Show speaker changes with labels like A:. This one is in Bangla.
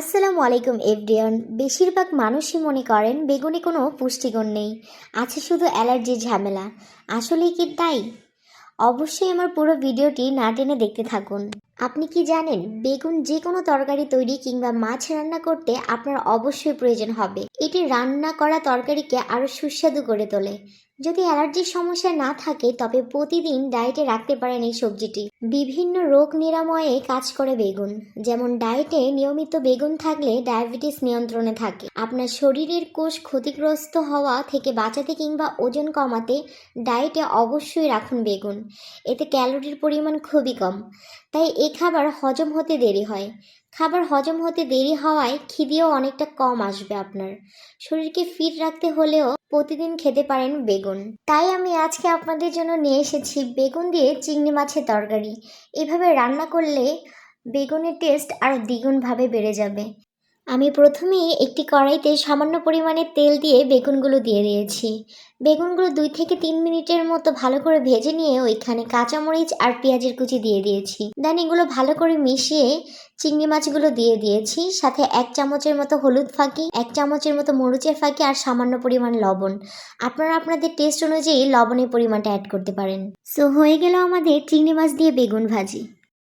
A: আসসালামু আলাইকুম, এভরিওয়ান। বেশিরভাগ মানুষই মনে করেন বেগুনে কোনো পুষ্টিগুণ নেই, আছে শুধু অ্যালার্জির ঝামেলা। আসলে কি তাই? অবশ্যই আমার পুরো ভিডিওটি না টেনে দেখতে থাকুন। আপনি কি জানেন, বেগুন যে কোনো তরকারি তৈরি কিংবা মাছ রান্না করতে আপনার অবশ্যই প্রয়োজন হবে। এটি রান্না করা তরকারিকে আরও সুস্বাদু করে তোলে। যদি অ্যালার্জির সমস্যা না থাকে, তবে প্রতিদিন ডায়েটে রাখতে পারেন এই সবজিটি। বিভিন্ন রোগ নিরাময়ে কাজ করে বেগুন। যেমন ডায়েটে নিয়মিত বেগুন থাকলে ডায়াবেটিস নিয়ন্ত্রণে থাকে। আপনার শরীরের কোষ ক্ষতিগ্রস্ত হওয়া থেকে বাঁচাতে কিংবা ওজন কমাতে ডায়েটে অবশ্যই রাখুন বেগুন। এতে ক্যালোরির পরিমাণ খুবই কম। তাই এ খাবার হজম হতে দেরি হয়। খাবার হজম হতে দেরি হওয়ায় খিদেও অনেকটা কম আসবে আপনার। শরীরকে ফিট রাখতে হলেও প্রতিদিন খেতে পারেন বেগুন। তাই আমি আজকে আপনাদের জন্য নিয়ে এসেছি বেগুন দিয়ে চিংড়ি মাছের তরকারি। এভাবে রান্না করলে বেগুনের টেস্ট আরও দ্বিগুণভাবে বেড়ে যাবে। আমি প্রথমেই একটি কড়াইতে সামান্য পরিমাণে তেল দিয়ে বেগুনগুলো দিয়ে দিয়েছি। বেগুনগুলো দুই থেকে তিন মিনিটের মতো ভালো করে ভেজে নিয়ে ওইখানে কাঁচামরিচ আর পেঁয়াজের কুচি দিয়ে দিয়েছি। দেন এগুলো ভালো করে মিশিয়ে চিংড়ি মাছগুলো দিয়ে দিয়েছি। সাথে এক চামচের মতো হলুদ ফাঁকি, এক চামচের মতো মরিচের ফাঁকি আর সামান্য পরিমাণ লবণ। আপনারা আপনাদের টেস্ট অনুযায়ী লবণের পরিমাণটা অ্যাড করতে পারেন। সো হয়ে গেল আমাদের চিংড়ি মাছ দিয়ে বেগুন ভাজি।